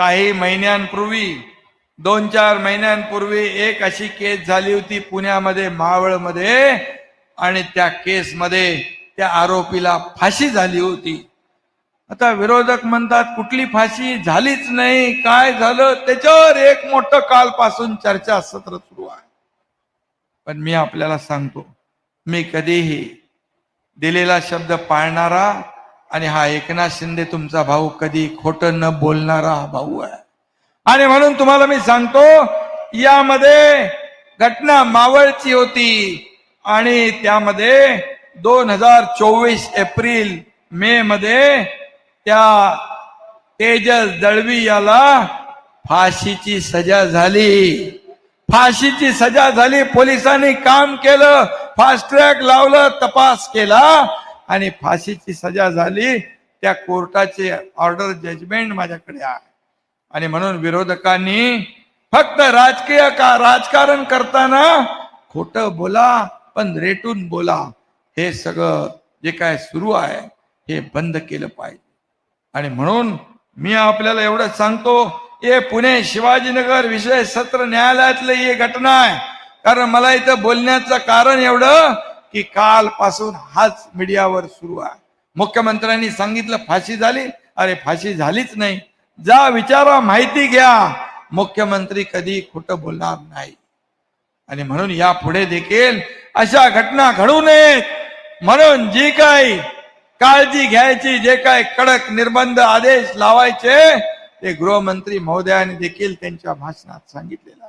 काही महिन्यांपूर्वी दोन चार महिन्यांपूर्वी एक अशी केस झाली होती पुण्यामध्ये मावळमध्ये. आणि त्या केसमध्ये त्या आरोपीला फाशी झाली होती. आता विरोधक म्हणतात कुठली फाशी झालीच नाही. काय झालं? त्याच्यावर एक मोठं कालपासून चर्चा सत्र सुरू आहे. पण मी आपल्याला सांगतो मी कधीही दिलेला शब्द पाळणारा आणि हा एकनाथ शिंदे तुमचा भाऊ कधी खोटं न बोलणारा हा भाऊ आहे. आणि म्हणून तुम्हाला मी सांगतो यामध्ये घटना मावळची होती आणि त्यामध्ये दोन हजार चोवीस एप्रिल मे मध्ये त्या तेजस दळवी याला फाशीची सजा झाली. फाशीची सजा झाली पोलिसांनी काम केलं फास्ट ट्रॅक लावलं तपास केला. आणि फाशीची सजा झाली त्या कोर्टाचे ऑर्डर जजमेंट माझ्याकडे आहे. आणि म्हणून विरोधकांनी फक्त राजकीय का राजकारण करताना खोट बोला पण रेटून बोला. हे सगळं जे काय सुरू आहे हे बंद केलं पाहिजे. आणि म्हणून मी आपल्याला एवढं सांगतो हे पुणे शिवाजीनगर विषय सत्र न्यायालयातली ही घटना आहे. कारण मला इथं बोलण्याचं कारण एवढं की कालपासून हाच मीडियावर सुरू आहे. मुख्यमंत्र्यांनी सांगितलं फाशी झाली? अरे फाशी झालीच नाही. जा विचारा माहिती घ्या. मुख्यमंत्री कधी खोटं बोलणार नाही. आणि म्हणून या पुढे देखील अशा घटना घडू नयेत. म्हणून जी काही काळजी घ्यायची जे काय कडक निर्बंध आदेश लावायचे ते गृहमंत्री महोदयाने देखील त्यांच्या भाषणात सांगितले